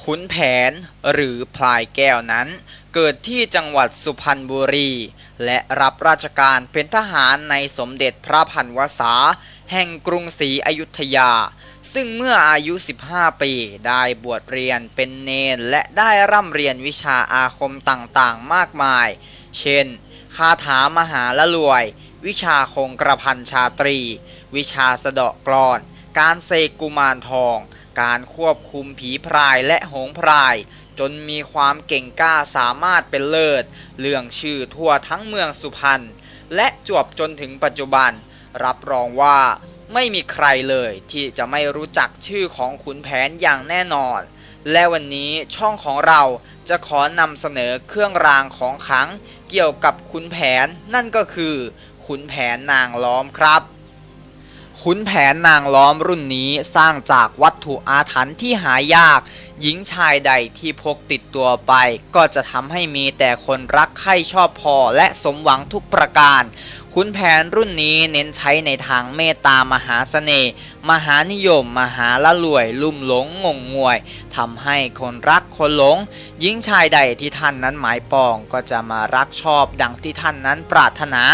ขุนแผนหรือพลายแก้วนั้น เกิดที่จังหวัดสุพรรณบุรี และรับราชการเป็นทหารในสมเด็จพระพันวษา แห่งกรุงศรีอยุธยา ซึ่งเมื่ออายุ 15 ปีได้บวชเรียนเป็นเนนและได้ร่ำเรียนวิชาอาคมต่างๆ มากมาย เช่น คาถามหาละรวย วิชาคงกระพันชาตรี วิชาสะเดาะกลอน การเสกกุมารทอง การควบคุมผีพรายและหงพราย จนมีความเก่งกล้าสามารถเป็นเลิศเรื่องชื่อทั่วทั้งเมืองสุพรรณและจวบจนถึงปัจจุบัน รับรองว่าไม่มีใครเลยที่จะไม่รู้จักชื่อของขุนแผนอย่างแน่นอน และวันนี้ช่องของเราจะขอนำเสนอเครื่องรางของขลังเกี่ยวกับขุนแผนนั่นก็คือขุนแผนนางล้อมครับ ขุนแผนนางล้อมรุ่นนี้สร้างจากวัตถุอาถรรพ์ที่หายาก หญิงชายใดที่พกติดตัวไป ก็จะทำให้มีแต่คนรักใคร่ชอบพอและสมหวังทุกประการ ขุนแผนรุ่นนี้เน้นใช้ในทางเมตตามหาเสน่ห์มหานิยม มหาละรวย ลุ่มหลงงงงวยทำให้คนรักคนหลง หญิงชายใดที่ท่านนั้นหมายปองก็จะมารักชอบดังที่ท่านนั้นปรารถนา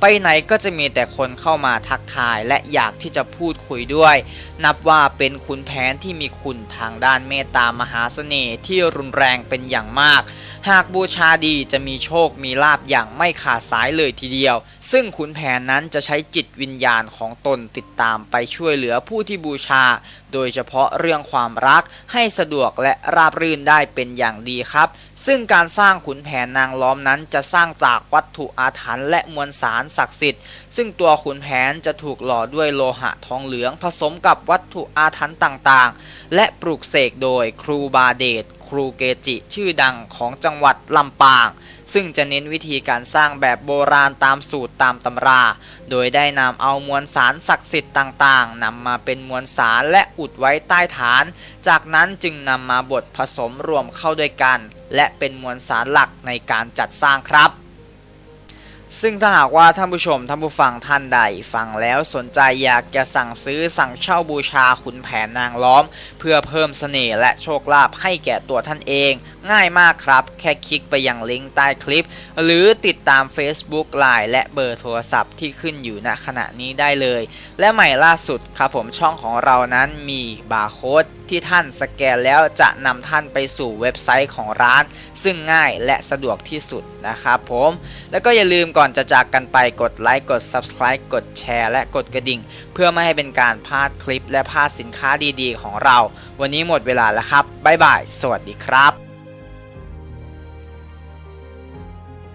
ไปไหนก็จะมีแต่คนเข้ามาทักทายและอยากที่จะพูดคุยด้วย นับว่าเป็นขุนแผนที่มีคุณทางด้านเมตตามหาเสน่ห์ที่รุนแรงเป็นอย่างมาก หากบูชาดีจะมีโชคมีลาบอย่างไม่ขาดสายเลยทีเดียว ซึ่งขุนแผนนั้นจะใช้จิตวิญญาณของตนติดตามไปช่วยเหลือผู้ที่บูชา โดยเฉพาะเรื่องความรักให้สะดวกและราบรื่นได้เป็นอย่างดีครับ ซึ่งการสร้างขุนแผนนางล้อมนั้นจะสร้างจากวัตถุอาถรรพ์และมวลสารศักดิ์สิทธิ์ ซึ่งตัวขุนแผนจะถูกหล่อด้วยโลหะทองเหลืองผสมกับวัตถุอาถรรพ์ต่างๆ และปลูกเสกโดยครูบาเดชครูเกจิชื่อดังของจังหวัดลำปาง ซึ่งจะเน้นวิธีการสร้างแบบโบราณตามสูตรตามตำรา โดยได้นำเอามวลสารศักดิ์สิทธิ์ต่างๆนำมาเป็นมวลสารและอุดไว้ใต้ฐาน จากนั้นจึงนำมาบดผสมรวมเข้าด้วยกัน และเป็นมวลสารหลักในการจัดสร้างครับ ซึ่งถ้าหากว่าท่านผู้ชมท่านผู้ฟังท่านใด ฟังแล้วสนใจอยากจะสั่งซื้อสั่งเช่าบูชาขุนแผนนางล้อม เพื่อเพิ่มเสน่ห์และโชคลาภให้แก่ตัวท่านเอง ง่ายมากครับ แค่คลิกไปยังลิงก์ใต้คลิป หรือติดตาม Facebook Line และเบอร์โทรศัพท์ที่ขึ้นอยู่ณขณะนี้ได้เลย และใหม่ล่าสุดครับผมช่องของเรานั้นมีบาร์โค้ดที่ท่านสแกนแล้วจะนำท่านไปสู่เว็บไซต์ของร้าน ซึ่งง่ายและสะดวกที่สุดนะครับผม แล้วก็อย่าลืมก่อนจะจากกันไปกดไลค์กด Subscribe กดแชร์และกดกระดิ่ง เพื่อไม่ให้เป็นการพลาดคลิปและพลาดสินค้าดีๆ ของเรา วันนี้หมดเวลาแล้วครับบ๊ายบาย สวัสดีครับ